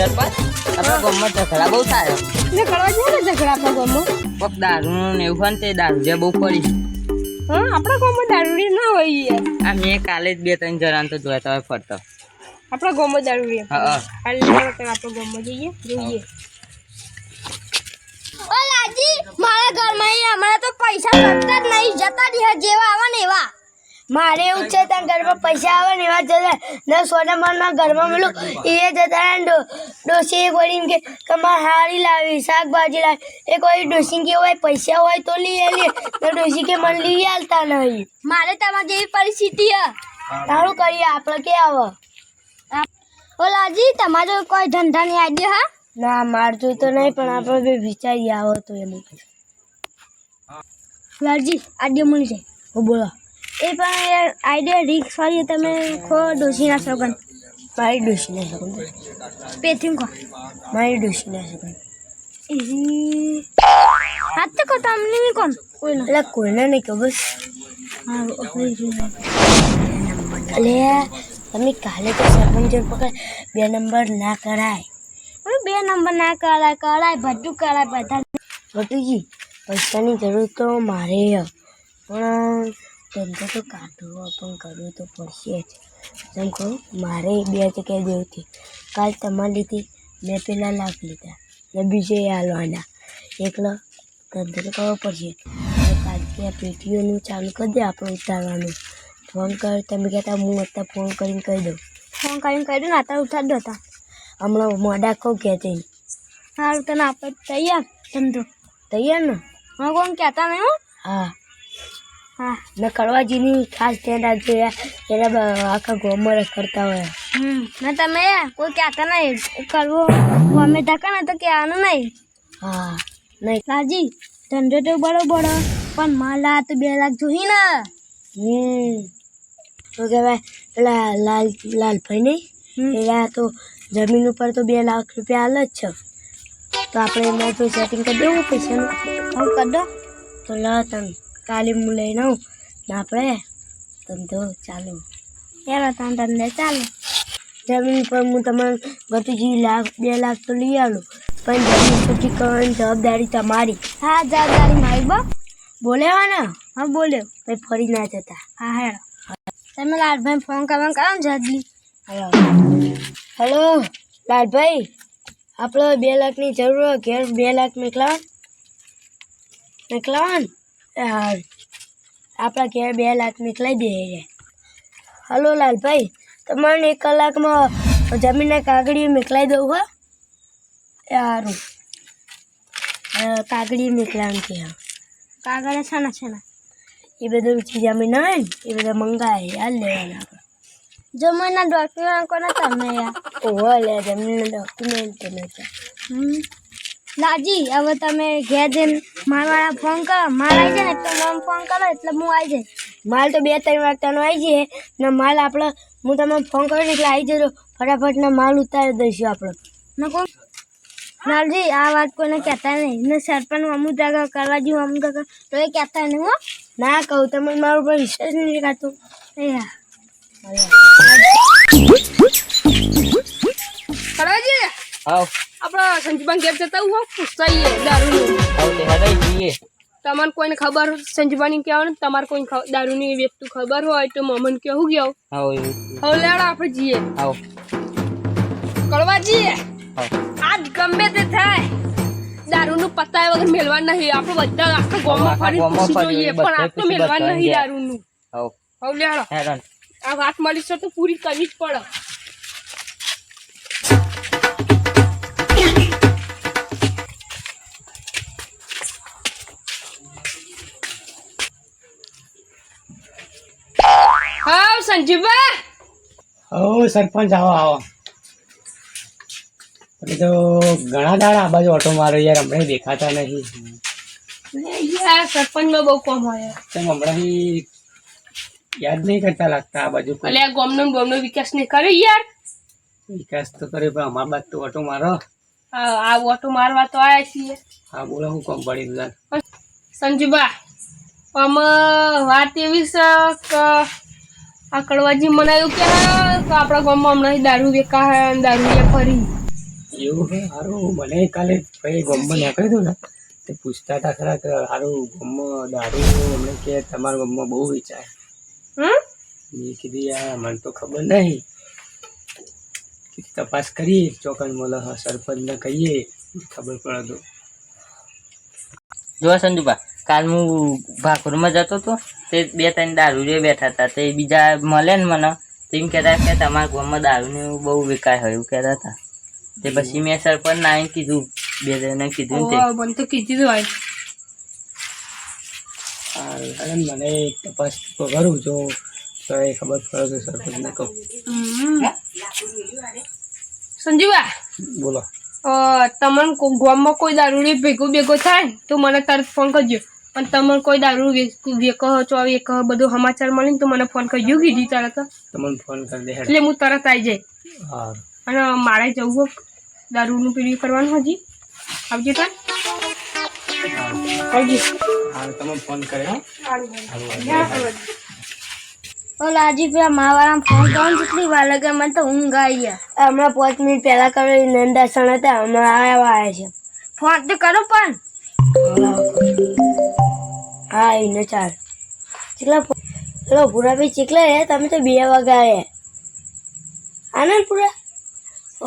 સરપંચ આપણા ગામમાં ઝઘડા બહુ થાય. ઝઘડા કરવા ને ઝઘડા આપણા ગામમાં? કોક દારૂ ને એવું હોય ને તે દારૂ જે બહુ પડી. હા આપણા ગામમાં દારૂડી ના હોય આ મેં કાલે જ બે ત્રણ જણા તો જોયા હતા ફરતો. આપણા ગામમાં દારૂડી હા હા. હાલ આપણા ગામમાં જઈએ જોઈએ. ઓ લાજી મારા ઘરમાં હમણાં તો પૈસા જ નહીં. જતા રહ્યા જેવા આવે ને એવા. મારે એવું છે ત્યાં ઘરમાં પૈસા આવે ને એવા જતા ને સોનામાના ઘરમાં પેલું એ જતા ને ડોસી વળી કે મારે હારી લાવી શાકભાજી લાવી. એ કોઈ ડોસી કે હોય પૈસા હોય તો લઈ આવીએ. ને ડોસી કે મને લઈ આલતા નહીં. મારે તમારી જેવી પરિસ્થિતિ હે. તારું કરીએ આપણે કે આવો? ઓલાજી લાજી તમારો કોઈ ધંધાની આઈડિયા હા? ના મારતું તો નહીં પણ આપણે બે વિચારી આવો તો એનું લાલજી આઈડિયા મળી જાય. હું બોલો. એ પણ આઈડિયા રિક્સ વાળી તમે ખો ડોસીના સોગન મારી ડોસીના સોગન પેથી ખો. મારી ડોસીના સોગન હાથ તો કહો તમને નહીં કોણ? કોઈને. એટલે કોઈને નહીં કહો બસ અલે તમે કાલે તો સરપંચ પકડ બે નંબર ના કરાય. બે નંબર ના કરાય કરાય બધું કરાય બધા ભટુજી પૈસાની જરૂર તો મારે પણ ધંધો તો કાઢવો પણ કરવો તો પડશે જ. જેમ કહું? મારે બે જગ્યાએ દેવું હતી. કાલ તમારી લીધી મેં પેલા લાખ લીધા. ને બીજે હાલવાના એકલો ધંધો તો કરવો પડશે કાલથી આ પેટીઓનું ચાલુ કરી દે આપણે ઉતારવાનું. ફોન કર તમે કહેતા હું અત્યારે ફોન કરીને કહી દઉં. ફોન કરીને કહી દઉં ને અત્યારે ઉઠાડ દો હતા હમણાં મોડા કહું કહેતી સારું તને આપણે તૈયાર ધંધો. તૈયાર ને? હા કોણ કહેતા નહીં હો. હા. ને કડવાજીની ખાસ ધ્યાન રાખજો યાર. એના આખા ગામમાં કરતા હોય. હમ. ને તમે કોઈ કહેતા નહીં. કરવો. ગમે ધક્કા ને તો કહેવાનું નહીં. હા નહીં. કાજી ધંધો તો બરોબર પણ માલા તો બે લાખ જોઈ ને. હમ. શું કહેવાય? પેલા લાલ લાલભાઈ નહીં પેલા તો જમીન ઉપર તો બે લાખ રૂપિયા હાલ જ છે. તો આપણે એમાં તો સેટિંગ કરી દેવું પૈસાનું હું કરી દો તો લ તમે હું લઈને આવું. ને આપણે ધંધો ચાલુ. એવા તાન ધંધે ચાલો. જમીન પર હું તમારે ગતુજી લાખ, બે લાખ તો લઈ આવું પણ જમીન પછી કરવાની જવાબદારી તમારી. હા, જવાબદારી મારી બા. બોલ્યા ને? હા, બોલ્યો. ભાઈ ફરી ના જતા. હા, હેડો. તમે લાલભાઈ ફોન કરવાનું કરો ને જલ્દી. હલો, લાલભાઈ. આપણે બે લાખની જરૂર ઘેર બે લાખ મોકલાવા મોકલાવા ને? એ હારું આપણા ઘેર બે લાખ મોકલાઈ દે હલો લાલભાઈ તમારે એક કલાકમાં જમીનના કાગળી મોકલાઈ દઉં હો. એ સારું કાગળી મોકલાવાનું કે કાગળ છે ને છે ને. એ બધું જમીન હોય ને એ બધા મંગાય યાદ લેવાના આપણે. જમીનના ડોક્યુમેન્ટ કોને તમે યાર? ઓહો લે જમીનના ડોક્યુમેન્ટ નથી લાજી હવે તમે ઘેર જઈને મારવાળા ફોન કરો. માલ આવી જાય ને તો મને ફોન કરો એટલે હું આવી જાય માલ તો બે ત્રણ વાગતાનો આવી જાય ને માલ આપણે હું તમને ફોન કરું ને એટલે આવી જજો. ફટાફટ ને માલ ઉતારી દઈશું આપણે કોણ? લાલજી આ વાત કોઈને કહેતા નહીં. ને સરપંચ અમુક જગા કરવા જેવું અમુક જગા તો એ કહેતા નહીં હો. ના કહું તમે મારું પર વિશ્વાસ નહીં કરતું. એ હા. આપણા સંજીબાન ઘેર જતા હું પૂછતાઈએ દારૂનું. જઈએ. તમારે કોઈને ખબર સંજીબાની કહેવાનું તમારે કોઈ દારૂની વ્યક્તિ ખબર હોય તો મમન કેવું ગયો. હવે લેવડો આપણે જઈએ. કરવા જઈએ. આજ ગમે તે થાય. દારૂનું પતાય વગર મેળવા નહીં. આપણે બધા આખા ગોમાં ફરી પૂછી જોઈએ પણ આ તો મેળવા નહીં દારૂનું. હવે લેવડો આ વાત મળી છે તો પૂરી કરવી જ પડે. સંજીવભાઈ ઓ સરપંચ આવો આવો. તો ઘણા દાડા આ બાજુ ઓટો મારો યાર હમણાં દેખાતા નહીં. યાર સરપંચમાં બહુ કોમ હોય તેમ હમણાં યાદ નહીં કરતા લાગતા આ બાજુ એટલે આ ગામનો ગામનો વિકાસ ને કર્યો યાર? વિકાસ તો કરે પણ અમારા બાદ તો ઓટો મારો. આ આ ઓટો મારવા તો આવ્યા છીએ. હા બોલો હું કોમ પડી દઉં સંજુબા અમે વાત એવી છે કે આ કડવાજી મને એવું કે આપણા ગામમાં હમણાં દારૂ વેકા હે અને દારૂ ફરી. એવું હે? હારું મને કાલે ભાઈ ગમમાં નીકળ્યું હતું ને તે પૂછતા હતા ખરા કે હારું ગમમાં દારૂ અમને કે તમારા ગમમાં બહુ વેચાય. હમ? મેં કીધી યાર મને તો ખબર નહીં. તપાસ કરીએ ચોકન મોલો સરપંચને કહીએ. ખબર પડે તો. જો સંજુભા કાલ હું ભાકુરમાં જતો હતો તે બે ત્રણ દારૂ રે બેઠા હતા. તે બીજા મળે ને મને. તો એમ કહેતા કે તમારા ગામમાં દારૂને એવું બહુ વિકાય હોય એવું કહેતા હતા. તે પછી મેં સરપંચ ના કીધું. બે જણને કીધું તે. મને તો કીધું હોય. મને તપાસ કરું જો તો એ ખબર પડે તો સરપંચને કહું. સંજુભા? સંજીવા બોલો. તમને ગામમાં કોઈ દારૂ ભેગો ભેગો થાય તો મને તરત ફોન કરજો. અને તમને કોઈ દારૂ વેકો છો વેકો બધું સમાચાર મળે તો મને ફોન કરજો. કીધી તરત તમને ફોન કરી દે એટલે હું તરત આવી જાય. અને મારે જવું હોય દારૂનું પીડી કરવાનું હજી? આવજો તાર. આવજો. તમે ફોન કર્યો? ઓ લાજી પેલા માવાળા ફોન કરવાનું કેટલી વાર લાગે મને તો ઊંઘ આવી ગયા. હમણાં પાંચ મિનિટ પહેલા કરો નંદાસણ હતા હમણાં આવ્યા આવ્યા છે. ફોન તો કરો પણ. હા એને ચાલ. ચીકલા હેલો ભૂરાભાઈ ચેટલા હે તમે તો બે વાગે આવ્યા આનંદ પૂરા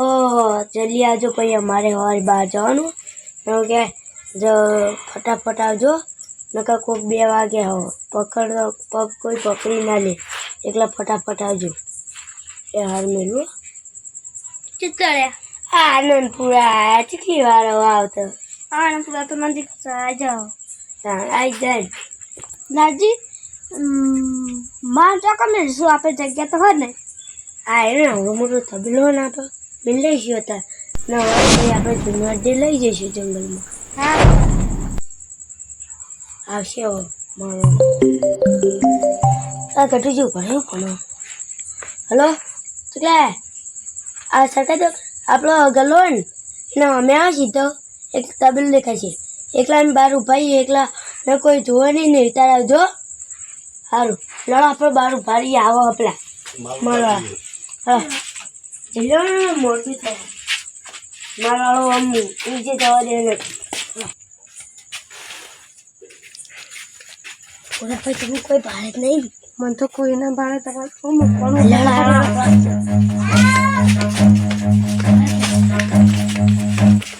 ઓહો જલ્દી આવજો પછી અમારે હોય બહાર જવાનું. કે જો ફટાફટ આવજો. નકર કોઈક બે વાગે હો. પકડ પગ કોઈ પકડી ના લે. એકલા ફટાફટ આવજો. એ હાર મેળવો. ચિત્તરે આનંદપુરા કેટલી વાર આવતો. આનંદપુરા તો નજીક છે આ જાઓ. હા આવી જાય. દાદી માર ચોકા શું આપણે જગ્યા તો હોય ને. હા એને હવે મોટો તબલો ના તો મિલ લઈશું હતા ના હોય આપણે જુનવાડ લઈ જઈશું જંગલમાં. હા. આવશે મારો. આ ઘટી જવું પડે પણ હલો. એટલે આ સરકાર તો આપણો ગલ્લો ને, એના અમે આવે સીધો. એક તબેલ દેખાય છે. એકલા બહાર ઊભા એકલા ને કોઈ જોવે નહીં, ને તાર આવજો. સારું લડો આપણે બહાર ઊભા રહીએ, આવો આપણા. મળવા હા. જલ્લો મોડું થાય મારો આમ નીચે જવા દે નથી પૂરા ભાઈ, તમે કોઈ ભારત નહીં. મને તો કોઈ ના ભાડે તમારે શું મૂકવાનું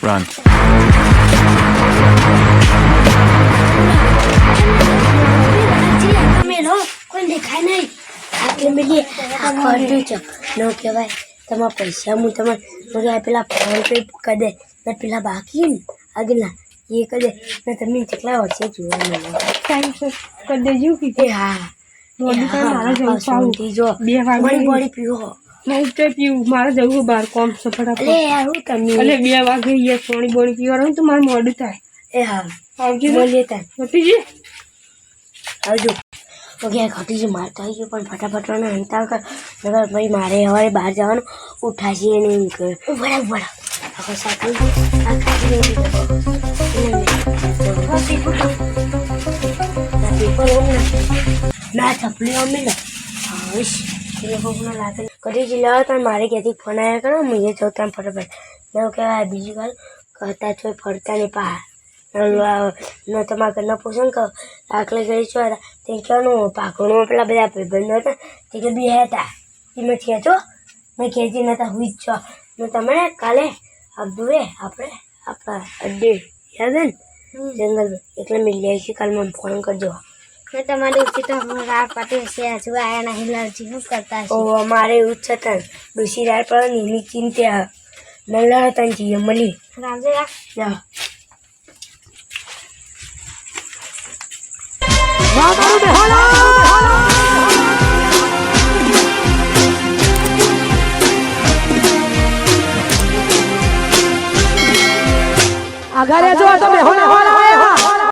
Run. કોઈ દેખાય નહીં આટલે મિલી આ ખોટું છે નો કહેવાય તમારા પૈસા હું તમારે મને પેલા ફોન પે કરી દે ને પેલા બાકી ને આગળના એ કરી દે ને તમે કેટલા વર્ષે જોવા મળે ટાઈમ કરી દેજો કે હા મારે જવું જો. બે વાગે પાણી પાણી પીવો. નહીં તો પીવું. મારે જવું બહાર કોમ છે ફટાફટ. અલે યાર હું તમે એટલે બે વાગે અહીંયા પાણી બોણી પીવાનું તો મારે મોડું થાય. એ હા. આવજો. બોલીએ તાર. ભતીજી આવજો. ઓકે આવી ગયો પણ ફટાફટ મને કર. નકર ભાઈ મારે હવે બહાર જવાનું. ઉઠાશે ને એમ કર ઊભા ઊભા આખો સાકલ આ ખાલી નહીં ના પેપર ઓમ ના. ના ચપલી ઓમ ને હશ એ લોકો લાગે કદી જિલ્લા તો મારે ક્યાંથી ફોન આવ્યા કરો. જાઉં ત્યાં ફટાફટ. મેં કહેવાય બીજી વાર કરતા છો ફરતા નહીં પા. ન તમારા ઘરના પોષણ કહો દાખલે ગઈ છો તે કહેવાનું પાકણું પેલા બધા ભાઈબંધો હતા તે કે બી હતા. એ એમાં ખેંચો મેં ખેંચી નતા હું જ છો. ને તમે કાલે અબ્દુએ આપણે આપણા અડ્ડે યાદ ને? જંગલ એટલે મિલી આવીશું કાલે મને ફોન કરજો. મેં તમારી ઉચિત રાહ પાટી છે હજુ આયાના હિલરજી હું કરતા છે ઉચ્ચતન ડુસી રાહ પર નિમિત તન જીએ આગળ